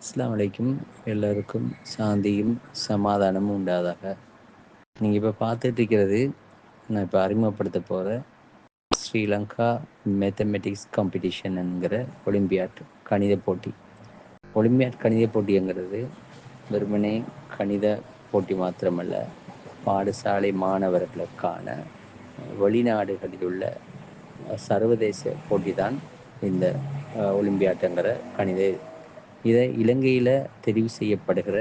அஸ்லாம் வலைக்கும் எல்லோருக்கும் சாந்தியும் சமாதானமும் உண்டாதாக. நீங்கள் இப்போ பார்த்துட்டு இருக்கிறது நான் இப்போ அறிமுகப்படுத்த போகிற ஸ்ரீலங்கா மேத்தமெட்டிக்ஸ் காம்படிஷனுங்கிற ஒலிம்பியாட் கணித போட்டி. ஒலிம்பியாட் கணித போட்டிங்கிறது வெறுமனே கணித போட்டி மாத்திரமல்ல பாடசாலை மாணவர்களுக்கான வெளிநாடுகளில் உள்ள சர்வதேச போட்டி தான் இந்த ஒலிம்பியாட்டுங்கிற கணித இதை இலங்கையில் தெரிவு செய்யப்படுகிற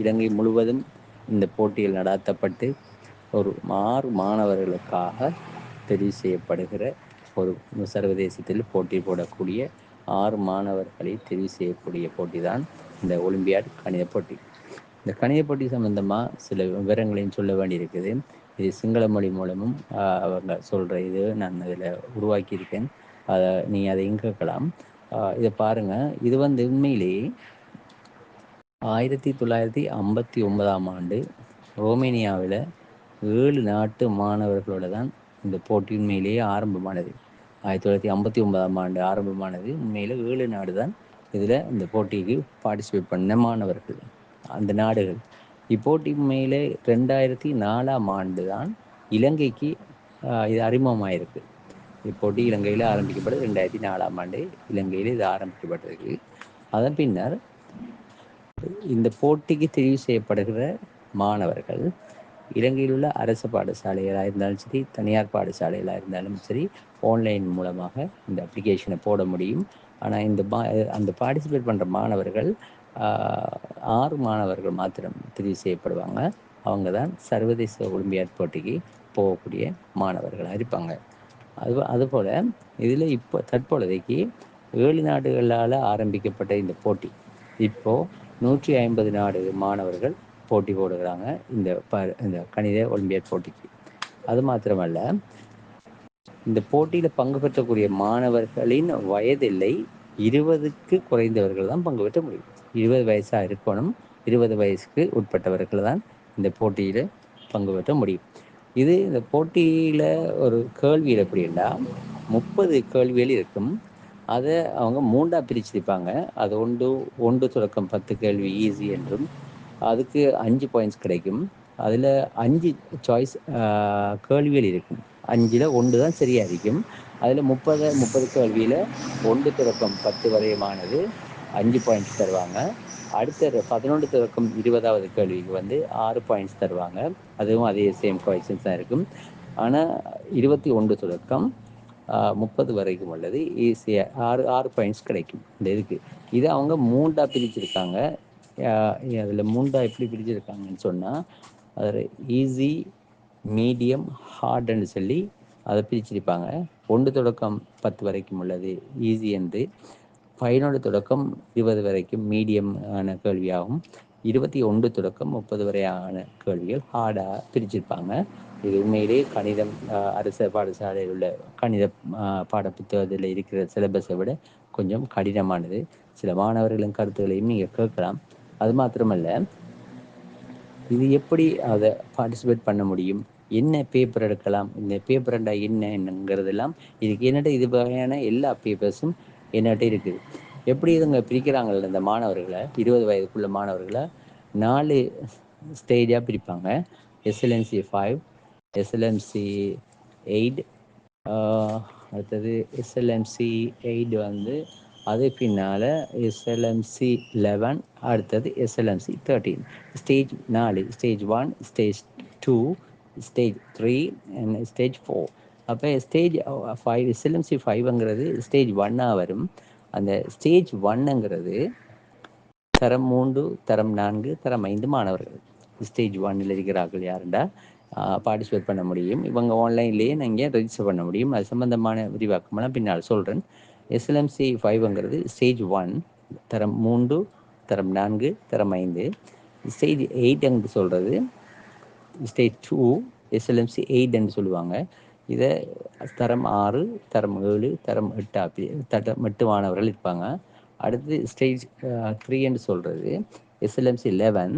இலங்கை முழுவதும் இந்த போட்டியில் நடாத்தப்பட்டு ஒரு ஆறு மாணவர்களுக்காக தெரிவு செய்யப்படுகிற ஒரு சர்வதேசத்தில் போட்டி போடக்கூடிய ஆறு மாணவர்களை தெரிவு செய்யக்கூடிய போட்டி தான் இந்த ஒலிம்பியாட் கணித போட்டி. இந்த கணித போட்டி சம்பந்தமாக சில விவரங்களையும் சொல்ல வேண்டியிருக்குது. இது சிங்கள மொழி மூலமும் அவங்க சொல்கிற இது நான் இதில் உருவாக்கியிருக்கேன். அதை நீ அதை இங்கே இதை பாருங்கள் இது வந்து உண்மையிலேயே ஆயிரத்தி தொள்ளாயிரத்தி ஐம்பத்தி ஒன்பதாம் ஆண்டு ரோமேனியாவில் ஏழு நாட்டு மாணவர்களோட தான் இந்த போட்டி உண்மையிலேயே ஆரம்பமானது. ஆயிரத்தி தொள்ளாயிரத்தி ஐம்பத்தி ஒன்பதாம் ஆண்டு ஆரம்பமானது. உண்மையில் ஏழு நாடு தான் இதில் இந்த போட்டிக்கு பார்ட்டிசிபேட் பண்ண மாணவர்கள். அந்த நாடுகள். இப்போட்டி உண்மையிலே ரெண்டாயிரத்தி நாலாம் ஆண்டு தான் இலங்கைக்கு இது அறிமுகமாயிருக்கு. இப்போட்டி இலங்கையில் ஆரம்பிக்கப்பட்டது ரெண்டாயிரத்தி நாலாம் ஆண்டு இலங்கையில் இது ஆரம்பிக்கப்பட்டிருக்கு அதன் பின்னர் இந்த போட்டிக்கு தெரிவு செய்யப்படுகிற மாணவர்கள் இலங்கையில் உள்ள அரசு பாடசாலைகளாக இருந்தாலும் சரி தனியார் பாடசாலைகளாக இருந்தாலும் சரி ஆன்லைன் மூலமாக இந்த அப்ளிகேஷனை போட முடியும். ஆனால் இந்த மா அந்த பார்ட்டிசிபேட் பண்ணுற மாணவர்கள் ஆறு மாணவர்கள் மாத்திரம் தெரிவு செய்யப்படுவாங்க. அவங்க தான் சர்வதேச ஒலிம்பியாட் போட்டிக்கு போகக்கூடிய மாணவர்களாக இருப்பாங்க. அது அதுபோல் இதில் இப்போ தற்பொழுதைக்கு ஏழு நாடுகளால் ஆரம்பிக்கப்பட்ட இந்த போட்டி. இப்போது நூற்றி ஐம்பது நாடு மாணவர்கள் போட்டி போடுகிறாங்க இந்த ப இந்த கணித ஒலிம்பியாட் போட்டிக்கு. அது மாத்திரமல்ல இந்த போட்டியில் பங்கு பெற்றக்கூடிய மாணவர்களின் வயதில்லை இருபதுக்கு குறைந்தவர்கள் தான் பங்கு பெற்ற முடியும். இருபது வயசாக இருக்கணும் இருபது வயசுக்கு உட்பட்டவர்கள் தான் இந்த போட்டியில் பங்கு பெற்ற முடியும். இது இந்த போட்டியில் ஒரு கேள்வியில் எப்படின்னா முப்பது கேள்விகள் இருக்கும். அதை அவங்க மூண்டா பிரிச்சிருப்பாங்க அது ஒன்று ஒன்று தொடக்கம் பத்து கேள்வி ஈஸி என்றும். அதுக்கு அஞ்சு பாயிண்ட்ஸ் கிடைக்கும். அதில் அஞ்சு சாய்ஸ் கேள்விகள் இருக்கும். அஞ்சில் ஒன்று தான் சரியாக இருக்கும். அதில் முப்பது முப்பது கேள்வியில் ஒன்று தொடக்கம் பத்து வரையுமானது அஞ்சு பாயிண்ட்ஸ் தருவாங்க. அடுத்த பதினொன்று தொடக்கம் இருபதாவது கேள்விக்கு வந்து ஆறு பாயிண்ட்ஸ் தருவாங்க. அதுவும் அதே சேம் கொஷின்ஸ் தான் இருக்கும். ஆனால் இருபத்தி ஒன்று தொடக்கம் முப்பது வரைக்கும் உள்ளது. ஈஸியாக ஆறு ஆறு பாயிண்ட்ஸ் கிடைக்கும். இந்த இதுக்கு. இதை அவங்க மூண்டாக பிரிச்சிருக்காங்க. அதில் மூண்டாக எப்படி பிரிச்சிருக்காங்கன்னு சொன்னால் அதில் ஈஸி மீடியம் ஹார்டுன்னு சொல்லி அதை பிரிச்சிருப்பாங்க. ஒன்று தொடக்கம் பத்து வரைக்கும் உள்ளது. ஈஸி என்று. பதினொன்று தொடக்கம் இருபது வரைக்கும் மீடியம் ஆன கேள்வியாகும். இருபத்தி ஒன்று தொடக்கம் முப்பது வரையான கேள்விகள் ஹார்டாக பிரிச்சிருப்பாங்க. இது உண்மையிலே கணிதம் அரசு பாடசாலையில் உள்ள கணித பாட புத்தகத்தில் இருக்கிற சிலபஸை விட கொஞ்சம் கடினமானது. சில மாணவர்களின் கருத்துக்களையும் நீங்கள் கேட்கலாம். அது மாத்திரமல்ல இது எப்படி அதை பார்ட்டிசிபேட் பண்ண முடியும்? என்ன பேப்பர் எடுக்கலாம்? இந்த பேப்பர்ண்டா என்ன என்னங்கிறதெல்லாம் இதுக்கு என்னட்ட இது வகையான எல்லா பேப்பர்ஸும் என்னட்ட இருக்குது எப்படி இதுங்க பிரிக்கிறாங்கல்ல இந்த மாணவர்களை இருபது வயதுக்குள்ள மாணவர்களை நாலு ஸ்டேஜாக பிரிப்பாங்க. எஸ்எல்என்சி ஃபைவ் எஸ்எல்என்சி எயிட் அடுத்தது எஸ்எல்என்சி எயிட் வந்து அது பின்னால் எஸ்எல்எம்சி லெவன் அடுத்தது எஸ்எல்எம்சி தேர்ட்டீன் ஸ்டேஜ் நாலு stage one stage two stage three and stage four அப்போ ஸ்டேஜ் ஃபைவ் எஸ்எல்எம்சி ஃபைவ்ங்கிறது ஸ்டேஜ் ஒன்னாக வரும். அந்த ஸ்டேஜ் ஒன்னுங்கிறது தரம் மூன்று தரம் நான்கு தரம் ஐந்து மாணவர்கள். ஸ்டேஜ் ஒன்னில் இருக்கிறார்கள் யாருண்டா? பார்ட்டிசிபேட் பண்ண முடியும். இவங்க ஆன்லைன்லேயே நீங்கள் ரெஜிஸ்டர் பண்ண முடியும். அது சம்பந்தமான விரிவாக்கமெல்லாம் பின்னால் சொல்கிறேன் எஸ்எல்எம்சி ஃபைவ்ங்கிறது ஸ்டேஜ் ஒன் தரம் மூன்று தரம் நான்கு தரம் ஐந்து. ஸ்டேஜ் எயிட் என்று சொல்கிறது ஸ்டேஜ் டூ எஸ்எல்எம்சி எயிட்னு சொல்லுவாங்க. இதை தரம் ஆறு தரம் ஏழு தரம் எட்டு அப்படி தரம் எட்டு மாணவர்கள் இருப்பாங்க. அடுத்து ஸ்டேஜ் த்ரீன்னு சொல்கிறது எஸ்எல்எம்சி லெவன்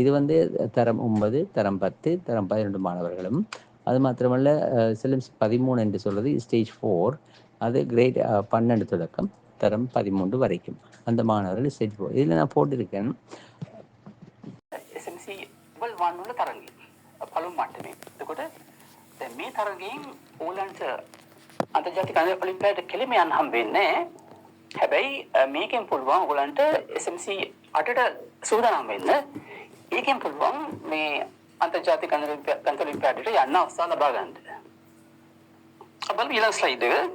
இது வந்து தரம் ஒன்பது தரம் பத்து தரம் பதினெண்டு மாணவர்களும். அது மாத்திரமல்ல எஸ்எல்எம்சி பதிமூணு என்று சொல்கிறது ஸ்டேஜ் ஃபோர் அது கிரேட் பன்னெண்டு தொடக்கம் தரம் பதிமூன்று வரைக்கும். அந்த மாணவர்கள் ஸ்டேஜ் ஃபோர் இதில் நான் போட்டிருக்கேன். எஸ்எல்சி தரங்கள். பலம் மட்டுமே. இது கூட මේ තරගයෙන් ඕලන්ට අන්තර්ජාතික ඔලිම්පියාඩ් කෙලිම යන්න හම් වෙන්නේ නැහැ. හැබැයි අ, මේකෙන් පුළුවන් ඕගලන්ට SMC 8ට සූදානම් වෙන්න. ඒකෙන් පුළුවන් මේ අන්තර්ජාතික ගණිත ඔලිම්පියාඩ්ට යන්න අවස්ථාව ලබා ගන්න. අපල ඊළඟ ස්ලයිඩ් එක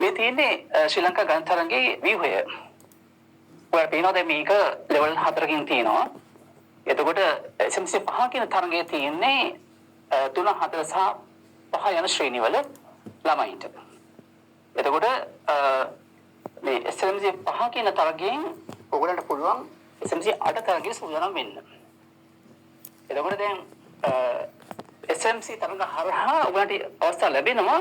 මේ තියෙන්නේ අ, ශ්‍රී ලංකා ගණිත තරගයේ ව්‍යුහය. ඔයාලා පේනවා දැන් මේක ලෙවල් 4කින් තියෙනවා. එතකොට SMC 5 කියන තරගයේ තියෙන්නේ 3 4 සහ 5 යන ශ්‍රේණිවල ළමයින්ට. එතකොට අ, මේ SMC 5 කියන තරගයෙන් ඔයගලන්ට පුළුවන් SMC 8 තරගයේ සූදානම් වෙන්න. එතකොට දැන් අ, SMC තරග හරහා ඔයගලන්ට අවස්ථාව ලැබෙනවා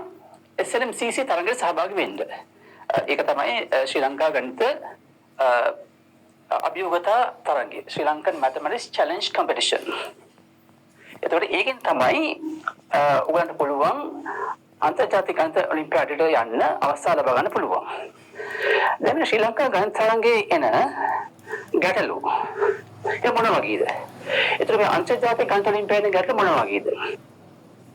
SLMCC තරගයට සහභාගී වෙන්න. අ, ඒක තමයි අ, ශ්‍රී ලංකා ගණිත අ, අභියෝගතා තරගය Sri Lankan mathematics challenge competition. එතකොට ඒකෙන් තමයි අ, ඔයගලන්ට පුළුවන් අන්තර්ජාතික ගණිත ඔලිම්පියාඩයට යන්න අවස්ථාව ලබා ගන්න පුළුවන්. දැන් ශ්‍රී ලංකා ගණිත තරගයේ එන ගැටලු ඒ මොන වගේද? එතකොට මේ අන්තර්ජාතික ගණිත ඔලිම්පියාඩේ ගැටලු මොන වගේද?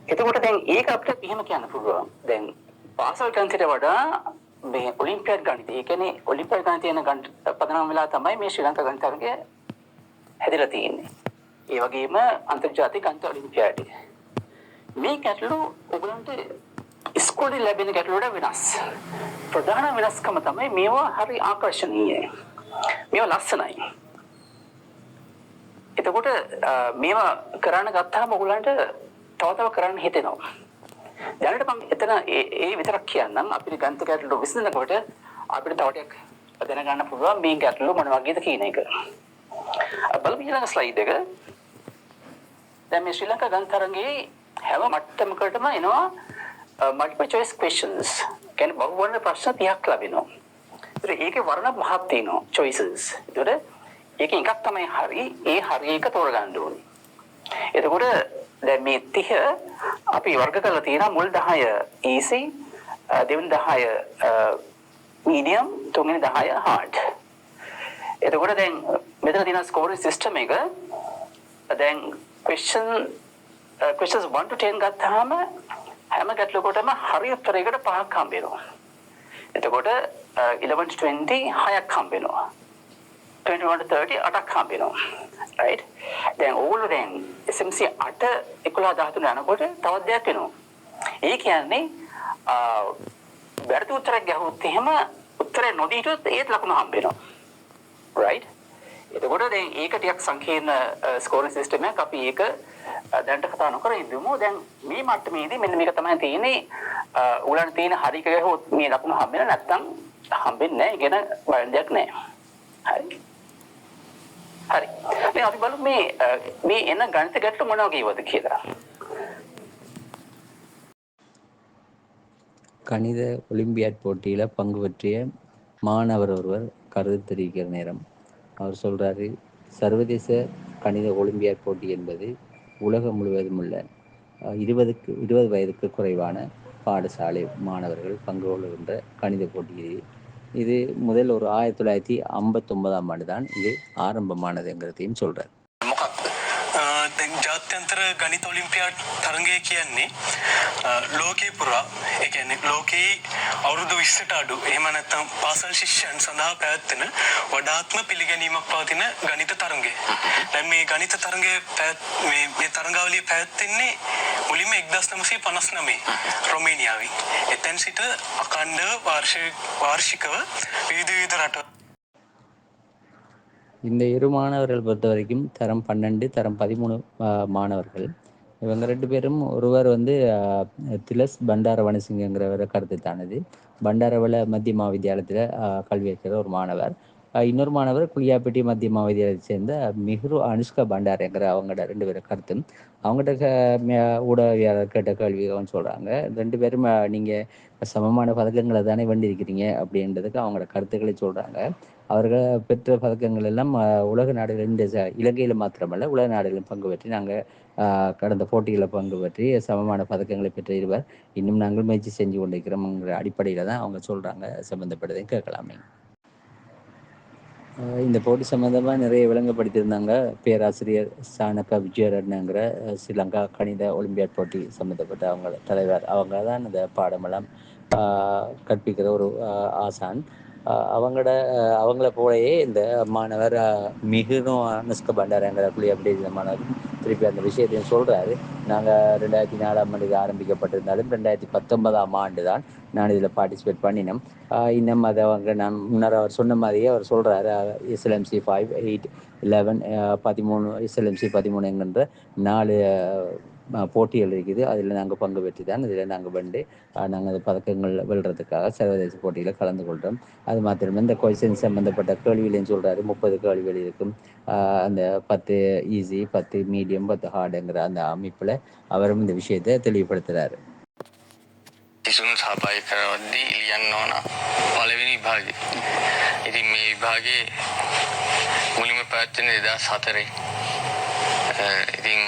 එතකොට දැන් ඒක අපිට එහෙම කියන්න පුළුවන්. දැන් පාසල් ගණිතයට වඩා මේ ඔලිම්පියාඩ් ගණිතය, ඒ කියන්නේ ඔලිම්පියාඩ් ගණිතය යන ගණිත පදනම් වෙලා තමයි මේ ශ්‍රී ලංකා ගණිත තරගය හැදිලා තියෙන්නේ. ඒ වගේම අන්තර්ජාතික ගණිත ඔලිම්පියාඩය. මේ ගැටලු ඔයගලන්ට ඉස්කෝලේ ලැබෙන ගැටලු වලට වෙනස්. ප්‍රධාන වෙනස්කම තමයි මේවා හරි ආකර්ෂණීයයි. මේවා ලස්සනයි. එතකොට අ, මේවා කරන්න ගත්තාම ඔයගලන්ට තව තව කරන්න හිතෙනවා. දැනට මම එතන ඒ ඒ විතරක් කියන්නම් අපිට ගණිත ගැටලු විසඳනකොට අපිට තව ටිකක් දැනගන්න පුළුවන් මේ ගැටලු මොන වගේද කියන එක. අ, බලමු ඊළඟ ස්ලයිඩ් එක. දැන් මේ ශ්‍රී ලංකා ගණිත තරගයේ හැම මට්ටමකටම එනවා මල්ටිපල් චොයිස් questions. කියන්නේ බහුවර්ණ ප්‍රශ්න 30ක් ලැබෙනවා. ඒතර ඒකේ වර්ණ පහක් තියෙනවා choices. ඒතර ඒකෙන් එකක් තමයි හරි. ඒ හරි එක තෝරගන්න ඕනේ. එතකොට දැන් මේ 30 අපි වර්ග කරලා තියෙනවා මුල් 10 easy, අ, දෙවෙනි 10 අ, medium, තුන්වෙනි 10 hard. එතකොට දැන් මෙතන තියෙන scoring system එක දැන් question uh, questions 1 to 10 ගත්තාම හැම ගැටලුවකටම හරි උත්තරයකට පහක් හම්බ වෙනවා. එතකොට uh, 11 to 20 හයක් හම්බ වෙනවා. 21 to 30 අටක් හම්බ වෙනවා. right? දැන් ඕගොල්ලෝ දැන් SMC 8 11 13 යනකොට තවත් දෙයක් වෙනවා. ඒ කියන්නේ uh, වැරදි උත්තරයක් ගැහුවොත් එහෙම උත්තරේ නොදීටොත් ඒත් ලකුණු හම්බ වෙනවා. right? එතකොට දැන් ඒක ටිකක් සංකීර්ණ ස්කෝරින් සිස්ටම් එකක් අපි ඒක අ, දැනට කතා නොකර ඉඳමු. දැන් මේ මට්ටමේදී මෙන්න මේක තමයි තියෙන්නේ උලන් තියෙන හරික ගහුවොත් මේ ලකුණු හම්බෙන්නේ නැත්නම් හම්බෙන්නේ නැහැ. ඉගෙන බලන්න දෙයක් නැහැ. හරි. හරි. දැන් අපි බලමු මේ අ, මේ එන ගණිත ගැටලු මොනවා කියවද කියලා. கணித ஒலிம்பியாட் போட்டியில் பங்கு பற்றிய மாணவர் ஒருவர் கருத்து தெரிவிக்கிற நேரம் அவர் சொல்கிறாரு சர்வதேச கணித ஒலிம்பியாட் போட்டி என்பது உலகம் முழுவதும் உள்ள இருபதுக்கு இருபது வயதுக்கு குறைவான பாடசாலை மாணவர்கள் பங்கு கொள்கின்ற கணித போட்டி இது. முதல் ஒரு ஆயிரத்தி தொள்ளாயிரத்தி ஐம்பத்தொன்பதாம் ஆண்டு தான் இது ஆரம்பமானதுங்கிறதையும் சொல்கிறார் ಜಾತ್ಯಂತರ ಗಣಿತ ಒಲಿಂಪಿಯಾಡ್ තරගය කියන්නේ අ, ලෝකයේ පුරා ඒ කියන්නේ ලෝකයේ අවුරුදු 20ට අඩු එහෙම නැත්නම් පාසල් ශිෂ්‍යයන් සඳහා පැවැත්වෙන වඩාත්ම පිළිගැනීමක් පවතින ගණිත තරගය. දැන් මේ ගණිත තරගය පැවැත්- මේ මේ තරගාවලිය පැවැත්වෙන්නේ මුලින්ම 1959 රොමේනියාවේ. එතෙන් සිට අඛණ්ඩව වාර්ෂික වාර්ෂිකව විවිධ විවිධ රටවල් இந்த இரு மாணவர்கள் பொறுத்த வரைக்கும் தரம் பன்னெண்டு தரம் பதிமூணு ஆஹ், மாணவர்கள் இவங்க ரெண்டு பேரும் ஒருவர் வந்து திலஸ் பண்டார வனசிங்கங்கிறவரை கருத்து தானது பண்டாரவள மத்திய மகாவித்தியாலயத்தில் கல்வி வைக்கிற ஒரு மாணவர். இன்னொரு மாணவர் குளியாப்பட்டி மத்திய மாவதியை சேர்ந்த மிகுரு அனுஷ்கா பண்டாரங்கிற அவங்களோட ரெண்டு பேரும் கருத்து. அவங்ககிட்ட ஊடகவியாளர் கேட்ட கேள்வி சொல்கிறாங்க ரெண்டு பேரும் நீங்கள் சமமான பதக்கங்களை தானே வேண்டியிருக்கிறீங்க அப்படின்றதுக்கு அவங்களோட கருத்துக்களை சொல்கிறாங்க அவர்கள் பெற்ற பதக்கங்கள் எல்லாம் உலக நாடுகளின் இலங்கையில் மாத்திரமல்ல உலக நாடுகளிலும் பங்கு பெற்றி நாங்கள் கடந்த போட்டிகளில் பங்கு பற்றி சமமான பதக்கங்களை பெற்று இருவர். இன்னும் நாங்கள் முயற்சி செஞ்சு கொண்டிருக்கிறோம்ங்கிற அடிப்படையில் தான் அவங்க சொல்கிறாங்க சம்மந்தப்பட்டதையும் கேட்கலாமே. இந்த போட்டி சம்மந்தமாக நிறைய விளங்கப்படுத்தியிருந்தாங்க பேராசிரியர் சாணக்க விஜயரட்னங்கிற ஸ்ரீலங்கா கணித ஒலிம்பியாட் போட்டி சம்மந்தப்பட்ட அவங்க தலைவர். அவங்க தான் இந்த பாடமெல்லாம் கற்பிக்கிற ஒரு ஆசான். அவங்களோட அவங்கள போலயே இந்த மாணவர் மிகுதும் அனுஷ்க பண்டாரங்கிற புள்ளி அப்படி இந்த மாணவர் திருப்பி அந்த விஷயத்தையும் சொல்கிறாரு நாங்கள் ரெண்டாயிரத்தி நாலாம் ஆண்டு ஆரம்பிக்கப்பட்டிருந்தாலும் ரெண்டாயிரத்தி பத்தொன்பதாம் ஆண்டு தான் நான் இதில் பார்ட்டிசிபேட் பண்ணினோம். இன்னும் அதை அவங்க நான் முன்னர் அவர் சொன்ன மாதிரியே அவர் சொல்கிறாரு எஸ்எல்எம்சி ஃபைவ் எயிட் லெவன் பதிமூணு எஸ்எல்எம்சி பதிமூணு என்கின்ற நாலு போட்டிகள் இருக்குது அதில் நாங்கள் பங்கு பெற்று தான் இதில் நாங்கள் வந்து நாங்கள் அந்த பதக்கங்கள் வெல்றதுக்காக சர்வதேச போட்டியில் கலந்து கொள்கிறோம் அது மாத்திரமே இந்த கொஸ்டின் சம்மந்தப்பட்ட கேள்விகளையும் சொல்கிறாரு முப்பது கேள்விகள் இருக்கும் அந்த பத்து ஈஸி பத்து மீடியம் பத்து ஹார்டுங்கிற அந்த அமைப்பில் அவரும் இந்த விஷயத்தை தெளிவுபடுத்துகிறாரு සිසුන් සහභාගි කරවද්දී ලියන්න ඕන පළවෙනි විභාගේ. ඉතින් මේ විභාගේ මුලින්ම පැවැත්වෙන්නේ දෙදස් හතරේ. ඉතින්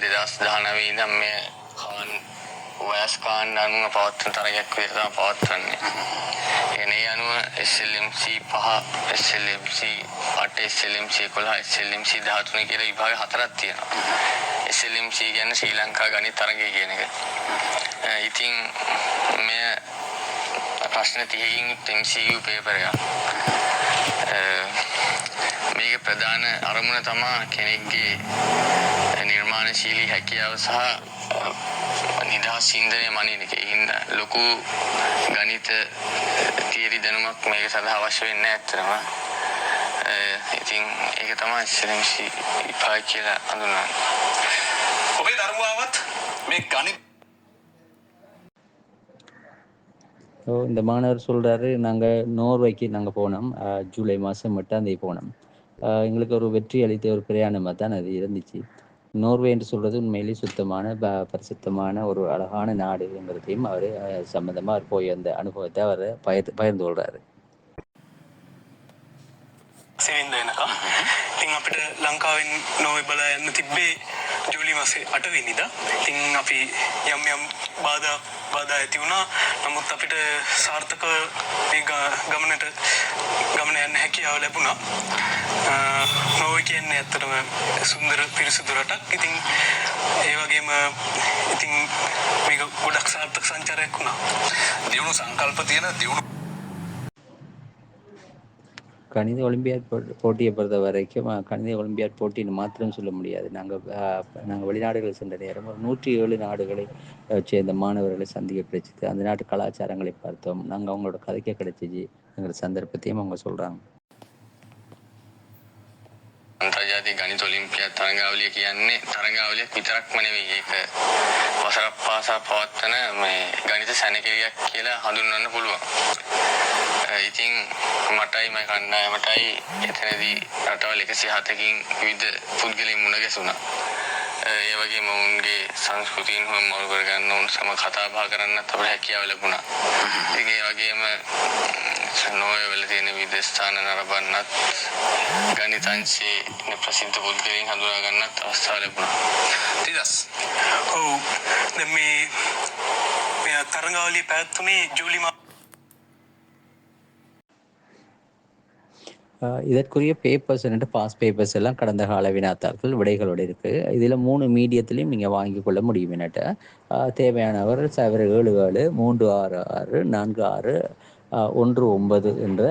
දෙදස් දානවී දම් මේ කාන් වයස්කාන් අනුව පවත්තන තරගයක් විරතා පවත්වන්නේ. එනේ අනුව එස්ලම්C පහ එස්ලම්C අට එස්ලම්C කොලා එස්ලම්C ධාතුන කියර විභාග හතරත් තියෙනවා. එස්ලම්C ගැන ශ්‍රී ලංකා ගනි තරගය කියන එක. ඉතින් මෙය ප්‍රශ්න තියකින් තෙන්සිූ පේපරයක් මේක ප්‍රධාන අරමුණ තමා කෙනෙක්ගේ නිර්මාණශීලී හැකියාව සහ නිදහස් චින්තනය මනින එක. හින්ද ලොකු ගණිත තියරි දැනුමක් මේක සඳහා අවශ්‍ය වෙන්නේ ඇත්තටම. ඉතින් ඒක තමයි SLMC විභාග කියලා හඳුන්වන්නේ. ඔබේ දරුවාවත් මේ ගණිත ஸோ இந்த மாணவர் சொல்கிறாரு நாங்கள் நோர்வைக்கு நாங்கள் போனோம் ஜூலை மாதம் எட்டாம் தேதி போனோம் எங்களுக்கு ஒரு வெற்றி அளித்த ஒரு பிரயாணமாக தான் அது இருந்துச்சு நோர்வே என்று சொல்கிறது உண்மையிலேயே சுத்தமான ப பரிசுத்தமான ஒரு அழகான நாடுங்கிறதையும் அவர் சம்மந்தமாக அவர் போய் அந்த அனுபவத்தை அவர் பகிர்ந்து பகிர்ந்து கொள்கிறாரு සිවින්ද එනකම් ඉතින් අපිට ලංකාවෙන් නොවේ බලා යන්න තිබ්බේ ජූලි මාසේ අටවෙනිදා ඉතින් අපි යම් යම් බාධා බාධා ඇති වුණා. නමුත් අපිට සාර්ථක මේ ගමනට ගමන යන්න හැකියාව ලැබුණා. නොවේ කියන්නේ ඇත්තටම සුන්දර පිරිසිදු රටක්. ඉතින් ඒ වගේම ඉතින් මේක ගොඩක් සාර්ථක සංචාරයක් වුණා. දියුණු සංකල්ප තියෙන දියුණු கணித ஒலிம்பியாட் போட்டியை பொறுத்த வரைக்கும் கணித ஒலிம்பியாட் போட்டின்னு மாத்திரம் சொல்ல முடியாது நாங்கள் நாங்கள் வெளிநாடுகள் சென்ற நேரம் ஒரு நூற்றி ஏழு நாடுகளை சேர்ந்த மாணவர்களை சந்திக்க கிடைச்சிது அந்த நாட்டு கலாச்சாரங்களை பார்த்தோம் நாங்கள் அவங்களோட கதைக்க கிடைச்சிச்சு எங்கிற சந்தர்ப்பத்தையும் அவங்க சொல்கிறாங்க අන්තර්ජාතික ගණිත ඔලිම්පියාඩ් තරඟාවලිය කියන්නේ තරඟාවලියක් විතරක්ම නෙවෙයි ඒක වසරක් පාසා පවත්වන මේ ගණිත සැනකෙළියක් කියලා හඳුන්වන්න පුළුවන්. ඉතින් මටයි මයි කණ්ඩායමටයි එතනදී රටවල් 107කින් විවිධ පුද්ගලයන් මුණ ගැසුණා. ඒ වගේම ඔවුන්ගේ සංස්කෘතීන් හොම්මවල් කරගන්න ඔවුන් සම කතා බහ කරන්නත් අපට හැකියාව ලැබුණා. ඉතින් ඒ වගේම නොවේ වල තියෙන විවිධ ස්ථාන නරඹන්නත් ගණිතංශයේ ඉන්න ප්‍රසිද්ධ පුද්ගලයන් හඳුනා ගන්නත් අවස්ථාව ලැබුණා. තිදස් ඔව් දැන් මේ මේ තරඟාවලිය පැවැත්වුණේ ජූලි இதற்குரிய பேப்பர்ஸ் பாஸ் பேப்பர்ஸ் எல்லாம் கடந்த கால வினாத்தார்கள் விடைகளோடு இருக்குது இதில் மூணு மீடியத்திலையும் நீங்கள் வாங்கி கொள்ள முடியும் என்னட்ட. தேவையானவர் சவர ஏழு ஏழு மூன்று ஆறு ஆறு நான்கு ஆறு ஒன்று ஒன்பது என்ற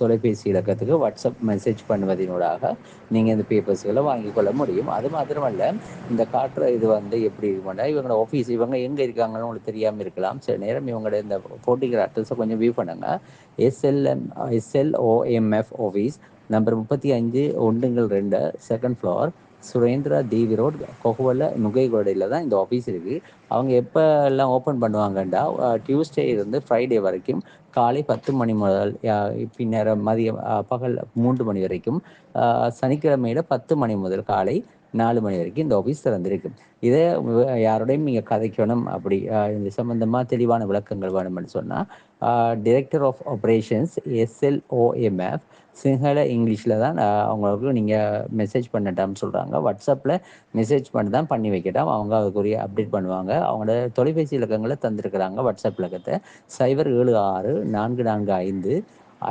தொலைபேசி இலக்கத்துக்கு வாட்ஸ்அப் மெசேஜ் பண்ணுவதனூடாக நீங்கள் இந்த பேப்பர்ஸ்களை வாங்கி கொள்ள முடியும். அது மாத்திரமல்ல இந்த காட்டுற இது வந்து எப்படி இருக்கும்னா இவங்களோட ஆஃபீஸ் இவங்க எங்கே இருக்காங்கன்னு உங்களுக்கு தெரியாமல் இருக்கலாம். சில நேரம் இவங்களோட இந்த போட்டிக்கிற அட்ரஸை கொஞ்சம் வியூ பண்ணுங்க. எஸ்எல்எம் எஸ்எல்ஓஎம்எஃப் ஆஃபீஸ் நம்பர் முப்பத்தி அஞ்சு ஒன்றுங்கள் ரெண்டு second floor Surendra Devi road Kohuwala நுகைகோடையில் தான் இந்த ஆஃபீஸ் இருக்குது அவங்க எப்போ எல்லாம் ஓப்பன் பண்ணுவாங்கண்டா டியூஸ்டே இருந்து ஃப்ரைடே வரைக்கும் காலை பத்து மணி முதல் பின்னர் மதியம் பகல் மூன்று மணி வரைக்கும் சனிக்கிழமையில பத்து மணி முதல் காலை நாலு மணி வரைக்கும் இந்த ஆஃபீஸ் திறந்திருக்கு. இதை யாரோடையும் நீங்கள் கதைக்கணும் அப்படி இந்த இது தெளிவான விளக்கங்கள் வேணும்னு சொன்னால் director of operations SLOMF Sinhala இங்கிலீஷில் தான் அவங்களுக்கு நீங்கள் மெசேஜ் பண்ணட்டாம்னு சொல்கிறாங்க வாட்ஸ்அப்பில் மெசேஜ் பண்ணி தான் பண்ணி வைக்கட்டாம். அவங்க அதுக்குரிய அப்டேட் பண்ணுவாங்க. அவங்களோட தொலைபேசி இலக்கங்களை தந்திருக்கிறாங்க வாட்ஸ்அப் இலக்கத்தை. சைபர் ஏழு ஆறு நான்கு நான்கு ஐந்து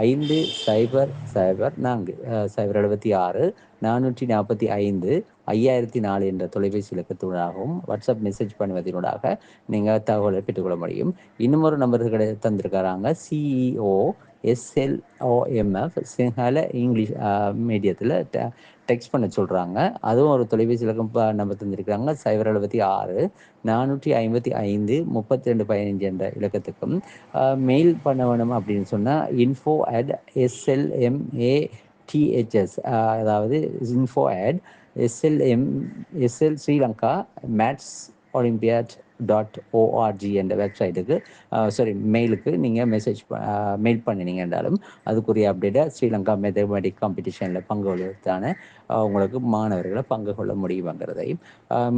ஐந்து சைபர் சைபர் நான்கு சைபர் எழுபத்தி ஆறு நானூற்றி நாற்பத்தி ஐந்து ஐயாயிரத்தி நாலு என்ற தொலைபேசி இலக்கத்தினூடாகவும் வாட்ஸ்அப் மெசேஜ் பண்ணுவதனூடாக நீங்கள் தகவலை பெற்றுக்கொள்ள முடியும். இன்னும் ஒரு நம்பர்களை தந்திருக்கிறாங்க சிஇஓ எஸ்எல்ஓஎம்எஃப் சிங்கள இங்கிலீஷ் மீடியத்தில் டெக்ஸ்ட் பண்ண சொல்கிறாங்க அதுவும் ஒரு தொலைபேசி இலக்கம் ப- நம்பர் தந்திருக்கிறாங்க. சைபர் எழுபத்தி ஆறு நானூற்றி ஐம்பத்தி ஐந்து முப்பத்தி ரெண்டு பதினஞ்சு என்ற இலக்கத்துக்கும் மெயில் பண்ண வேணும் அப்படின்னு சொன்னால் இன்ஃபோ அட் எஸ்எல்எம்ஏ டிஹெச்எஸ் அதாவது info at SLM SL Sri Lanka maths olympiad dot ORG என்ற வெப்சைட்டுக்கு சாரி மெயிலுக்கு நீங்கள் மெசேஜ் மெயில் பண்ணினீங்க என்றாலும் அதுக்குரிய அப்டேட்டை ஸ்ரீலங்கா மேத்தமெட்டிக் காம்படிஷனில் பங்கு கொள்வதற்கான உங்களுக்கு மாணவர்களை பங்கு கொள்ள முடியுங்கிறதையும்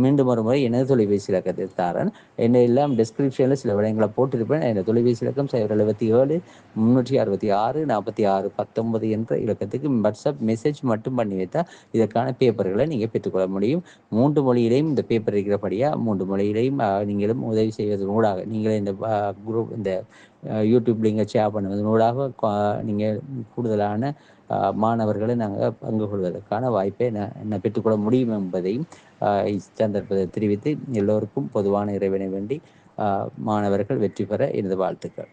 மீண்டும் ஒரு முறை எனது தொலைபேசி இலக்கத்தை தாரன். என்னை எல்லாம் டிஸ்கிரிப்ஷனில் சில விடயங்களை போட்டிருப்பேன். எனது தொலைபேசி இலக்கம் சைபர் எழுபத்தி ஏழு முந்நூற்றி அறுபத்தி ஆறு நாற்பத்தி ஆறு பத்தொன்பது என்ற இலக்கத்துக்கு வாட்ஸ்அப் மெசேஜ் மட்டும் பண்ணி வைத்தால் இதற்கான பேப்பர்களை நீங்கள் பெற்றுக்கொள்ள முடியும். மூன்று மொழியிலையும் இந்த பேப்பர் இருக்கிறபடியாக மூன்று மொழியிலையும் நீங்களும் உதவி செய்வதன் ஊடாக நீங்களே இந்த குரூப் இந்த யூடியூப் லிங்கை ஷேர் பண்ணுவதன் ஊடாக நீங்கள் கூடுதலான மாணவர்களை நாங்கள் பங்கு கொள்வதற்கான வாய்ப்பை நான் பெற்றுக்கொள்ள முடியும் என்பதையும் இச்சந்தர்ப்பத்தை தெரிவித்து எல்லோருக்கும் பொதுவான இறைவனை வேண்டி மாணவர்கள் வெற்றி பெற எனது வாழ்த்துக்கள்.